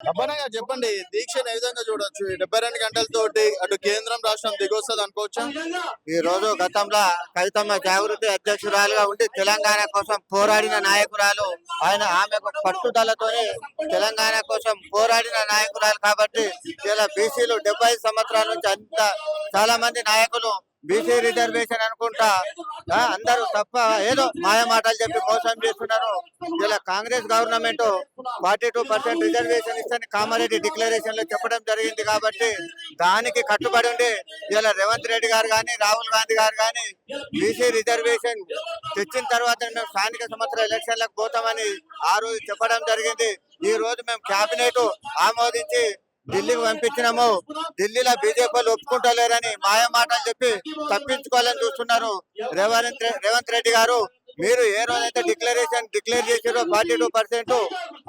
అబ్బాయిగా చెప్పండి దీక్షను ఏ విధంగా చూడొచ్చు? డెబ్బై రెండు గంటలతోటి అటు కేంద్రం రాష్ట్రం దిగొస్తుంది అనుకోవచ్చు? ఈ రోజు గతంలో కవితమ్మ జాగృతి అధ్యక్షురాలుగా ఉండి తెలంగాణ కోసం పోరాడిన నాయకురాలు. ఆయన ఆమె పట్టుదలతోనే తెలంగాణ కోసం పోరాడిన నాయకురాలు కాబట్టి ఇలా బీసీలు డెబ్బై సంవత్సరాల నుంచి అంత చాలా మంది నాయకులు బీసీ రిజర్వేషన్ అనుకుంటా. అందరూ తప్ప ఏదో మాయ మాటలు చెప్పి మోసం చేస్తున్నారు. ఇలా Congress government forty two percent reservation ఇచ్చని Kamareddy డిక్లరేషన్లో చెప్పడం జరిగింది కాబట్టి దానికి కట్టుబడి ఉండి ఇలా రేవంత్ రెడ్డి గారు కానీ రాహుల్ గాంధీ గారు కానీ బీసీ రిజర్వేషన్ తెచ్చిన తర్వాత మేము స్థానిక సంవత్సర ఎలక్షన్లకు పోతామని ఆ రోజు చెప్పడం జరిగింది. ఈ రోజు మేము కేబినెట్ ఆమోదించి ఢిల్లీకి పంపించినాము. ఢిల్లీలో బీజేపీలు ఒప్పుకుంటలేరని మాయ మాటలు చెప్పి తప్పించుకోవాలని చూస్తున్నారు రేవంత్ రేవంత్ రెడ్డి గారు. మీరు ఏ రోజైతే డిక్లరేషన్ డిక్లేర్ చేసారో ఫార్టీ టూ పర్సెంట్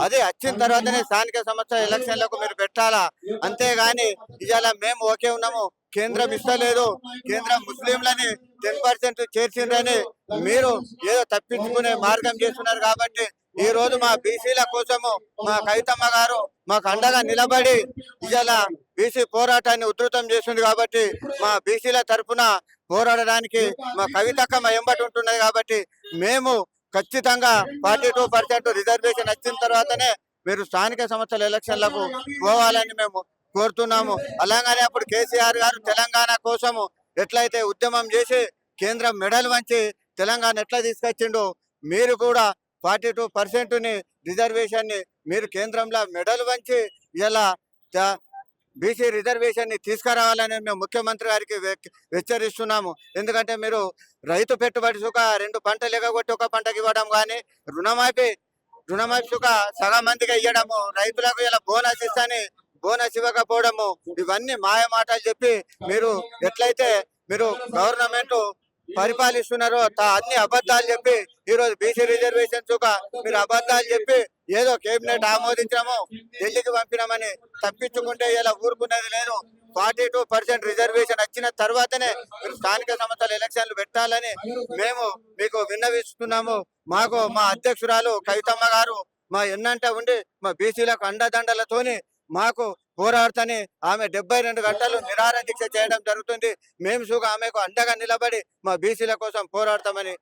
అది వచ్చిన తర్వాతనే స్థానిక సంస్థ ఎలక్షన్లకు మీరు పెట్టాలా? అంతేగాని ఇవాళ మేము ఓకే ఉన్నాము. కేంద్రం ఇస్తలేదు. కేంద్రం ముస్లింలని టెన్ పర్సెంట్ చేర్చిండ్రని మీరు ఏదో తప్పించుకునే మార్గం చేస్తున్నారు కాబట్టి ఈ రోజు మా బీసీల కోసము మా కవితమ్మ గారు మాకు అండగా నిలబడి ఇవాళ బీసీ పోరాటాన్ని ఉధృతం చేస్తుంది కాబట్టి మా బీసీల తరఫున పోరాడడానికి మా కవితక్క మా ఎంబటి ఉంటున్నది కాబట్టి మేము ఖచ్చితంగా ఫార్టీ టూ పర్సెంట్ రిజర్వేషన్ వచ్చిన తర్వాతనే మీరు స్థానిక సంస్థల ఎలక్షన్లకు పోవాలని మేము కోరుతున్నాము. అలాగనే అప్పుడు కేసీఆర్ గారు తెలంగాణ కోసము ఎట్లయితే ఉద్యమం చేసి కేంద్రం మెడల్ వంచి తెలంగాణ ఎట్లా తీసుకొచ్చిండో మీరు కూడా ఫార్టీ టూ పర్సెంట్ని రిజర్వేషన్ని రిజర్వేషన్ని మీరు కేంద్రంలో మెడల్ వంచి ఇలా బీసీ రిజర్వేషన్ని తీసుకురావాలని మేము ముఖ్యమంత్రి గారికి హెచ్చరిస్తున్నాము ఎందుకంటే మీరు రైతు పెట్టుబడి సుఖ రెండు పంటలు ఎగగొట్టి ఒక పంటకి ఇవ్వడం కానీ రుణమాఫీ రుణమాఫీ సుఖ సగం మందికి ఇవ్వడము రైతులకు ఇలా బోనస్ ఇస్తాని బోనస్ ఇవ్వకపోవడము ఇవన్నీ మాయ మాటలు చెప్పి మీరు ఎట్లయితే మీరు గవర్నమెంట్ పరిపాలిస్తున్నారో అన్ని అబద్ధాలు చెప్పి ఈ రోజు బీసీ రిజర్వేషన్ ఒక మీరు అబద్ధాలు చెప్పి ఏదో కేబినెట్ ఆమోదించాము ఢిల్లీకి పంపినామని తప్పించుకుంటే ఇలా ఊరుకునేది లేదు. ఫార్టీ టూ పర్సెంట్ రిజర్వేషన్ వచ్చిన తర్వాతనే మీరు స్థానిక సంస్థల ఎలక్షన్లు పెట్టాలని మేము మీకు విన్నవిస్తున్నాము. మాకు మా అధ్యక్షురాలు కవితమ్మ గారు మా ఎన్నంట ఉండి మా బీసీలకు అండదండలతోని మాకు పోరాడుతని ఆమె డెబ్బై రెండు గంటలు నిరాహార దీక్ష చేయడం జరుగుతుంది. మేము సుగా ఆమెకు అండగా నిలబడి మా బీసీల కోసం పోరాడతామని